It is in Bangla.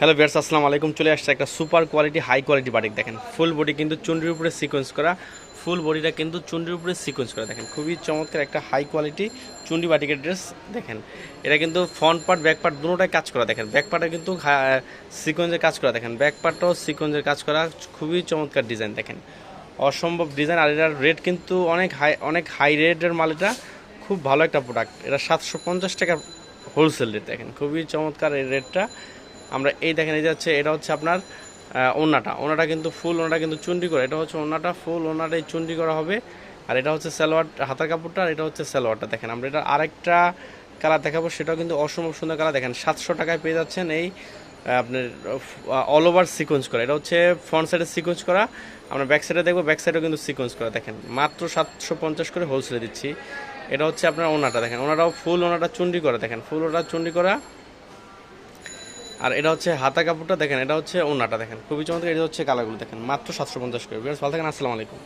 হ্যালো বিয়ার্স আসসালামু আলাইকুম। চলে আসছে একটা super quality, high quality batik. দেখেন, ফুল বডি কিন্তু চুন্ডির উপরে সিকোয়েন্স করা, ফুল বডিটা কিন্তু চুন্ডির উপরে সিকোয়েন্স করা। দেখেন, খুবই চমৎকার একটা হাই কোয়ালিটি চুন্ডি বাটিকের ড্রেস দেখেন, এটা কিন্তু ফ্রন্ট পার্ট ব্যাক পার্ট দুটোটাই কাজ করা। দেখেন ব্যাক পার্টে কিন্তু সিকোয়েন্সের কাজ করা। দেখেন ব্যাক পার্টটাও সিকোয়েন্সের কাজ করা। খুবই চমৎকার ডিজাইন দেখেন। অসম্ভব ডিজাইন আর এটার রেট কিন্তু অনেক হাই অনেক হাই রেটের মাল এটা। খুব ভালো একটা প্রোডাক্ট এটা সাতশো পঞ্চাশ টাকা হোলসেল রেট দেখেন। খুবই চমৎকার এই রেটটা আমরা এই দেখেন এই যাচ্ছে এটা হচ্ছে আপনার আহ, ওড়নাটা ওড়নাটা কিন্তু ফুল ওড়নাটা কিন্তু চুন্ডি করা। এটা হচ্ছে ওড়নাটা ফুল ওড়নাটাই চুন্ডি করা হবে। আর এটা হচ্ছে সালোয়ার হাতার কাপড়টা আর এটা হচ্ছে সালোয়ারটা। দেখেন আমরা এটা আরেকটা কালার দেখাবো সেটাও কিন্তু অসম্ভব সুন্দর কালার। দেখেন সাতশো টাকায় পেয়ে যাচ্ছেন এই আপনার অল ওভার সিকোয়েন্স করা। এটা হচ্ছে ফ্রন্ট সাইডে সিকোয়েন্স করা। আমরা ব্যাক সাইডে দেখব ব্যাক সাইডেও কিন্তু সিকোয়েন্স করা। দেখেন মাত্র সাতশো পঞ্চাশ করে হোলসেলে দিচ্ছি। এটা হচ্ছে আপনার ওনাটা দেখেন ওনাটাও ফুল ওনাটা চুন্ডি করা। দেখেন ফুল ওটা চুন্ডি করা। আর এটা হচ্ছে হাতা কাপড়টা দেখেন, এটা হচ্ছে ওনাটা দেখেন। খুবই চমৎকার, এটা হচ্ছে কালারগুলো দেখেন। মাত্র সাতশো পঞ্চাশ করে ভালো থাকেন, আসসালামু আলাইকুম।